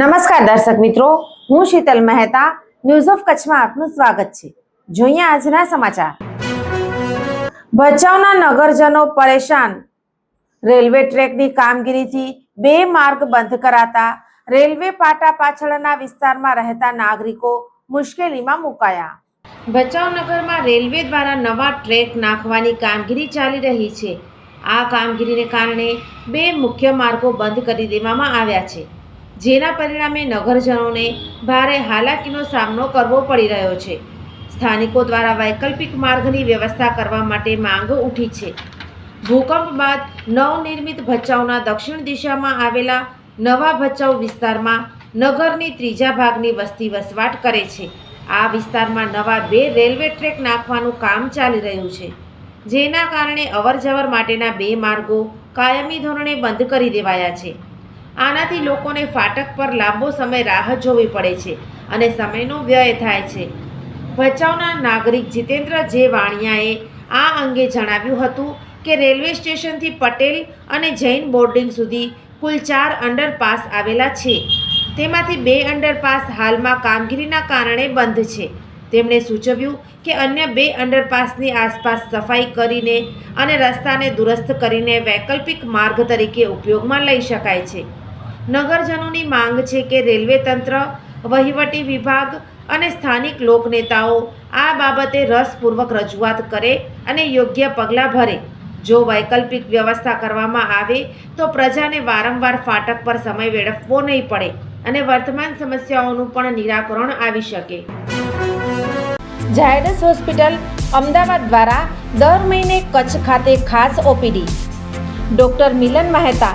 નમસ્કાર દર્શક મિત્રો, હું શીતલ મહેતા ન્યૂઝ ઓફ કચ્છમાં આપનું સ્વાગત છે. જોઈએ આજના સમાચાર. ભચાઉના નગરજનો પરેશાન. રેલવે ટ્રેકની કામગીરીથી બે માર્ગ બંધ કરાતા, રેલવે પાટા પાછળના વિસ્તારમાં રહેતા નાગરિકો મુશ્કેલીમાં મુકાયા. ભચાઉ નગરમાં રેલવે દ્વારા નવા ટ્રેક નાખવાની કામગીરી ચાલી રહી છે. આ કામગીરીને કારણે બે મુખ્ય માર્ગો બંધ કરી દેવામાં આવ્યા છે. જેના પરિણામે નગરજનોને ભારે હાલાકીનો સામનો કરવો પડી રહ્યો છે. સ્થાનિકો દ્વારા વૈકલ્પિક માર્ગની વ્યવસ્થા કરવા માટે માંગ ઉઠી છે. ભૂકંપ બાદ નવનિર્મિત ભચાઉના દક્ષિણ દિશામાં આવેલા નવા ભચાઉ વિસ્તારમાં નગરની ત્રીજા ભાગની વસ્તી વસવાટ કરે છે. આ વિસ્તારમાં નવા બે રેલવે ટ્રેક નાખવાનું કામ ચાલી રહ્યું છે. જેના કારણે અવરજવર માટેના બે માર્ગો કાયમી ધોરણે બંધ કરી દેવાયા છે. આનાથી લોકોને ફાટક પર લાંબો સમય રાહ જોવી પડે છે અને સમયનો વ્યય થાય છે. ભચાઉના નાગરિક જીતેન્દ્ર જે વાણિયાએ આ અંગે જણાવ્યું હતું કે રેલવે સ્ટેશનથી પટેલ અને જૈન બોર્ડિંગ સુધી કુલ ચાર અંડરપાસ આવેલા છે. તેમાંથી બે અંડરપાસ હાલમાં કામગીરીના કારણે બંધ છે. તેમણે સૂચવ્યું કે અન્ય બે અંડરપાસની આસપાસ સફાઈ કરીને અને રસ્તાને દુરસ્ત કરીને વૈકલ્પિક માર્ગ તરીકે ઉપયોગમાં લઈ શકાય છે. નગરજનોની માંગ છે કે રેલવે તંત્ર, વહીવટી વિભાગ અને સ્થાનિક લોકનેતાઓ આ બાબતે રસપૂર્વક રજૂઆત કરે અને યોગ્ય પગલાં ભરે. જો વૈકલ્પિક વ્યવસ્થા કરવામાં આવે, તો પ્રજાને વારંવાર ફાટક પર સમય વેડફવો નહીં પડે અને વર્તમાન સમસ્યાઓનું પણ નિરાકરણ આવી શકે. ઝાયડસ હોસ્પિટલ અમદાવાદ દ્વારા દર મહિને કચ્છ ખાતે ખાસ OPD. Doctor Milan Mehta